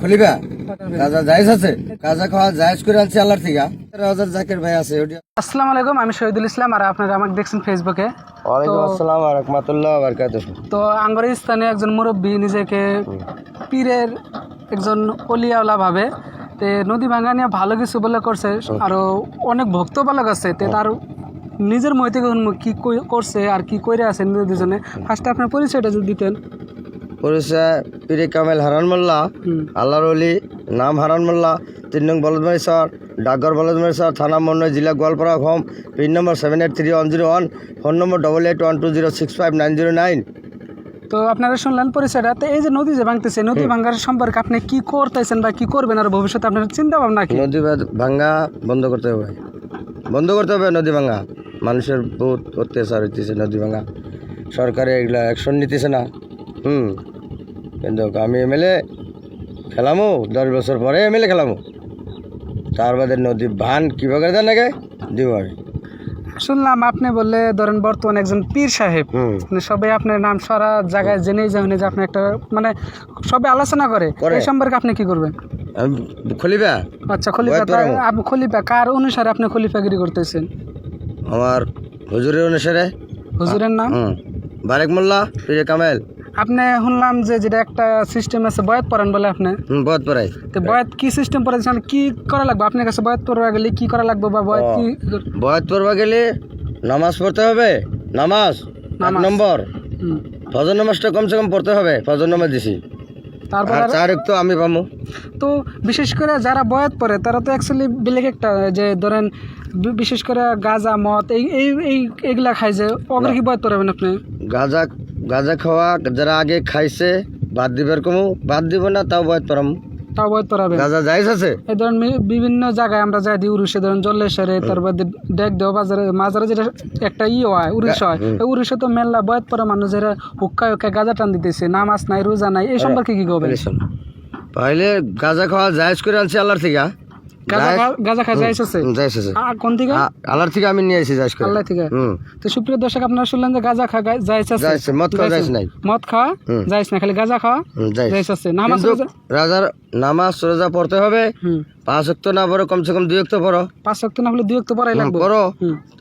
খলিবা? কাজা জায়েজ আছে? কাজা খাওয়া জায়েজ করে আনছি আল্লাহর থেকে। তেরো হাজার জাকের ভাই আছে আসসালামু আলাইকুম আমি শহীদুল ইসলাম আর আপনারা আমাকে দেখছেন ফেসবুকে ওয়ালাইকুম আসসালাম রহমতুল্লাহ বারকাতুহ। তো আঙ্গর স্থানে একজন মুরব্বী নিজেকে পীরের একজন অলিয়াওলা ভাবে তে নদী ভাঙা নিয়ে ভালো কিছু বলে করছে আরও অনেক ভক্ত বালক আছে তে তার নিজের মই থেকে কি করছে আর কি কইরে আছে নিজের দুজনে। ফার্স্টে আপনার পরিচয়টা যদি দিতেন। পরিচয় পীরে কামেল হারান মোল্লা। আল্লাহর অলি নাম হারান মোল্লা তিন নং বলদমারি স্যার ডাকঘর বলদমারি স্যার থানা মন্ন জেলা Goalpara home pin number seven eight three one zero one phone number double eight one two zero six five nine zero nine তো আপনারা শুনলেন পরিচয়টা। তো এই যে নদী যে ভাঙতেছে নদী ভাঙার সম্পর্কে আপনি কি করতেছেন বা কি করবেন আর ভবিষ্যতে আপনার চিন্তা ভাবনা কি? নদী ভাঙ্গা বন্ধ করতে হবে। বন্ধ করতে হবে নদী ভাঙ্গা মানুষের বহুত অত্যাচার হইতেছে নদী ভাঙ্গা সরকারে এগুলা অ্যাকশন নিতেছে না। হুম। কিন্তু আমি এমএলএ খেলামো দশ বছর পরে এমএলএ খেলামো। তার বাদে নদী ভান কীভাবে দেন নাকি দিব আমি। শুনলাম আপনি বললে ধরেন বর্তমান একজন পীর সাহেব। মানে সবাই আপনার নাম সারা জায়গায় জেনেই যাবেন যে আপনি একটা মানে সবাই আলোচনা করে। এই সম্পর্কে আপনি কি করবেন? খলিবা আচ্ছা খলিফা। খলিফা কার অনুসারে আপনি খলিফাগিরি করতেছেন? আমার হুজুরের অনুসারে। হুজুরের নাম? বারেক মোল্লা পীরে কামেল। আপনি শুনলাম যে যেটা একটা সিস্টেম আছে বয়াত পড়ান বলে আপনি। বয়াত পড়াই। তো বয়াত কি সিস্টেম পড়াচ্ছেন কি করা লাগবে? আপনার কাছে বয়াত পড়া গেলে কি করা লাগবে বা বয়াত কি? বয়াত পড়বা গেলে নামাজ পড়তে হবে নামাজ এক। নম্বর। ফজর নামাজটা কমসে কম পড়তে হবে ফজর নামাজ দিছি। তারপর চার একটু আমি পামু। তো বিশেষ করে যারা বয়াত পড়ে তারা তো অ্যাকচুয়ালি বেলেগ একটা যে ধরেন বিশেষ করে গাঁজা মদ এই এই এই এগুলা খাই যে কি বয়াত পড়াবেন আপনি? গাঁজা গাঁজা খাওয়া যারা আগে খাইছে বাদ দিবার কমু। বাদ দিব না তাও বয়াত পড়ামু তাও বয়াত পড়াবেন গাঁজা যাইস আছে? এই ধরেন বিভিন্ন জায়গায় আমরা যাই দিই উড়িষ্যা ধরেন জল্লেশ্বরে তারপর ডেক দেওয়া বাজারে মাজারে যেটা একটা ই হয় উড়িষ্যা হয় এই উড়িষ্যা তো মেলা বয়াত মানুষ যারা হুক্কা হুক্কা গাঁজা টান দিতেছে নামাজ নাই রোজা নাই এই সম্পর্কে কি করবেন পাইলে গাঁজা খাওয়া জায়েজ করে আনছি আল্লাহর থেকে গাঁজা খা- কোন থেকে আল্লাহর থেকে আমি নিয়ে করে। আল্লাহ থেকে? তো সুপ্রিয় দর্শক আপনারা শুনলেন যে গাঁজা খা যাইছে আছে, মদ নাই। খাওয়া হুম। না খালি গাঁজা আছে নামাজ রাজার নামাজ রোজা পড়তে হবে। পাঁচ অক্ত না পড়ো কমসে কম দুই অক্ত পড়ো। পাঁচ না হলে দুই ওয়াক্ত পড়াই লাগবে। পড়ো।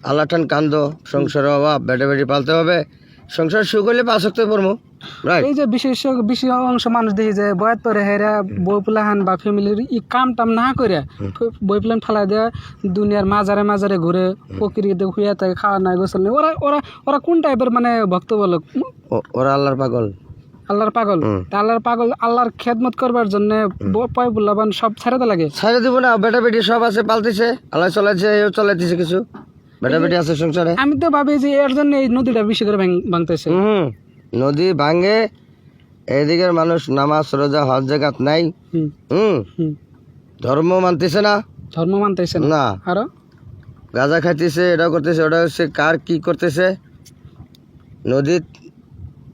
আল্লাহ টান কান্দ সংসারের অভাব বেটে বেটি পালতে হবে। সংসার সুখ হলে পাঁচ অক্ত পড়ব এই যে বিশেষ বিশেষ অংশ মানুষ দেখি যে বয়াত পরে হেরা বই পুলাহান বা ফ্যামিলির ই কাম টাম না করে বই প্লান ফেলাই দেয় দুনিয়ার মাজারে মাজারে ঘুরে প্রকৃতিতে শুয়ে থাকে খাওয়া নাই গোসল নেই। ওরা ওরা ওরা কোন টাইপের মানে ভক্ত বলক? ওরা আল্লাহর পাগল। আল্লাহর পাগল? আল্লাহর পাগল আল্লাহর খেদমত করবার জন্য পয় বুলাবান সব ছেড়ে লাগে? ছাড়ে দিব না বেটা বেটি সব আছে পালতেছে আল্লাহ চলাইছে এও চলাইতেছে কিছু। বেটা বেটি আছে সংসারে? আমি তো ভাবি যে এর জন্য এই নদীটা বেশি করে ভাঙতেছে। হুম নদী ভাঙে এদিকের মানুষ নামাজ রোজা হজ জাগাত নাই। হুম। ধর্ম মানতেছে না? ধর্ম মানতেছে না? আরও? গাঁজা খাইতেছে এটা করতেছে ওটা হচ্ছে কার কি করতেছে? নদীত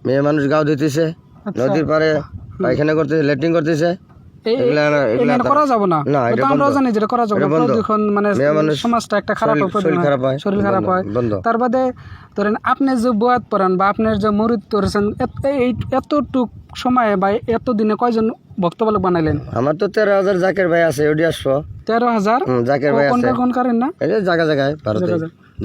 মেয়ে মানুষ গাও দিতেছে। আচ্ছা। নদীর পারে পায়খানা করতেছে ল্যাট্রিন করতেছে। করা যাবে না। জানি যেটা করা যাবে। মানে সমাজটা একটা খারাপ হয়, শরীর খারাপ হয়। হয়। তার বাদে ধরেন আপনি যে বয়াত পড়ান বা আপনার যে মরিদ করেছেন এতটুক সময়ে বা এত দিনে কয়জন ভক্তবালক বানাইলেন? আমার তো তেরো হাজার জাকের ভাই আছে আসব। তেরো হাজার? জাকের ভাই আছে। কোন কারেন না? জায়গা জায়গায় ভারতে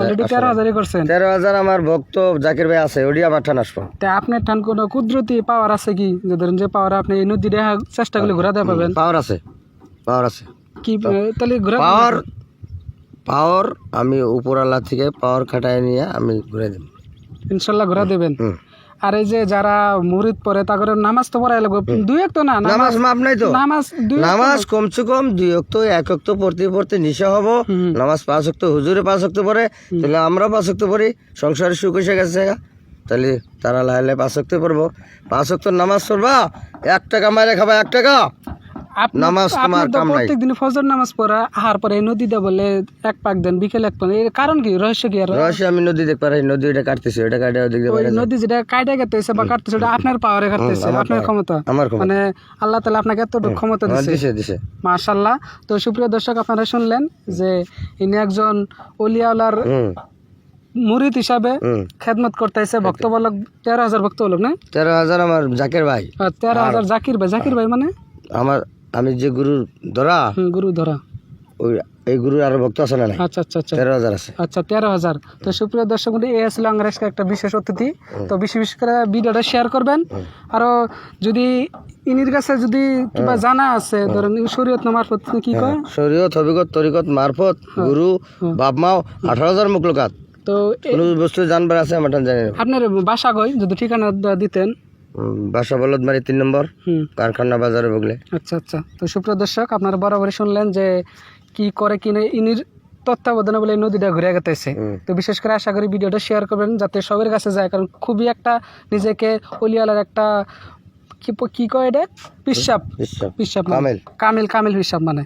অলরেডি তেরো হাজারই করছেন? তেরো হাজার আমার ভক্ত জাকির ভাই আছে ওটি আবার ঠান আসব। তা আপনার ঠান কোনো কুদরতি পাওয়ার আছে কি? যে ধরেন যে পাওয়ার আপনি এই নদী দেখা চেষ্টা করলে ঘোরাতে পাবেন। পাওয়ার আছে পাওয়ার আছে। কি তাহলে ঘোরা পাওয়ার পাওয়ার আমি উপর আল্লাহ থেকে পাওয়ার খাটায় নিয়ে আমি ঘুরে দিব। ইনশাল্লাহ ঘোরা দেবেন। হুম। আর এই যে যারা মুরিদ পড়ে করে নামাজ তো পড়াই লাগবে। দুই এক তো না নামাজ মাফ মাপ নাই তো। নামাজ দুই নামাজ কমছে কম দুই এক তো এক এক তো পড়তে পড়তে নিশা হব। নামাজ পাঁচ অক্ত হুজুরে পাঁচ অক্ত পড়ে। তাহলে আমরা পাঁচ অক্ত পড়ি সংসারে সুখ এসে গেছে। তাহলে তারা লাহে লাহে পাঁচ অক্ত পড়ব। পাঁচ অক্ত নামাজ পড়বা এক টাকা মারে খাবা এক টাকা। নামাজ তোমার কাম নাই। প্রত্যেক ফজর নামাজ পড়া আহার পরে নদীতে বলে এক পাক দেন বিকেল এক পাক এর কারণ কি? রহস্য কি আর? রহস্য আমি নদী দেখতে পারি নদী ওটা কাটতেছি ওটা কাটে ওদিক দিয়ে ওই বাইরে যায়। নদী যেটা কাইটা কাটতেছে বা কাটতেছে ওটা আপনার পাওয়ারে কাটতেছে আপনার ক্ষমতা। মানে আল্লাহ তালা আপনাকে এতটুকু ক্ষমতা আমার দিচ্ছে দিছে দিছে। মার্শাল্লাহ তো সুপ্রিয় দর্শক আপনারা শুনলেন যে ইনি একজন অলিয়াওয়ালার হুম। মুরিদ হিসাবে খেদমত করতেছে ভক্ত বলক তেরো হাজার ভক্ত বলক না? তেরো হাজার আমার জাকের ভাই। তেরো হাজার জাকির ভাই জাকির ভাই মানে? আমার আমি যে গুরু ধরা গুরু ধরা ওই এই গুরুর আরও ভক্ত আছে না আচ্ছা আচ্ছা আচ্ছা। তেরো হাজার আছে। আচ্ছা তেরো হাজার তো সুপ্রিয় দর্শক এই আসলে আঙ্গারেসকে একটা বিশেষ অতিথি। তো বেশি বেশি করে ভিডিওটা শেয়ার করবেন। আরও যদি ইনির কাছে যদি কিবা জানা আছে ধরেন শরীয়ত নামার প্রতি কি কয়? শরীয়ত হবিগত তরিকত মারফত গুরু বাপ মাও আঠারো হাজার মুখ লোকাত। তো এ- বস্তু জানবার আছে আমার জানি আপনার বাসা কই? যদি ঠিকানা দিতেন। বাসা বলদ মারি তিন নম্বর কারখানা বাজারে বগলে। আচ্ছা আচ্ছা। তো সুপ্রিয় দর্শক আপনারা বরাবরই শুনলেন যে কি করে কিনে ইনির তত্ত্বাবধানে বলে নদীটা ঘুরে গেতেছে। তো বিশেষ করে আশা করি ভিডিওটা শেয়ার করবেন যাতে সবার কাছে যায় কারণ খুবই একটা নিজেকে অলিয়ালার একটা কি কয় এটা? পিসাব। পিসাব। মানে। কামেল। কামিল কামিল হিসাব মানে।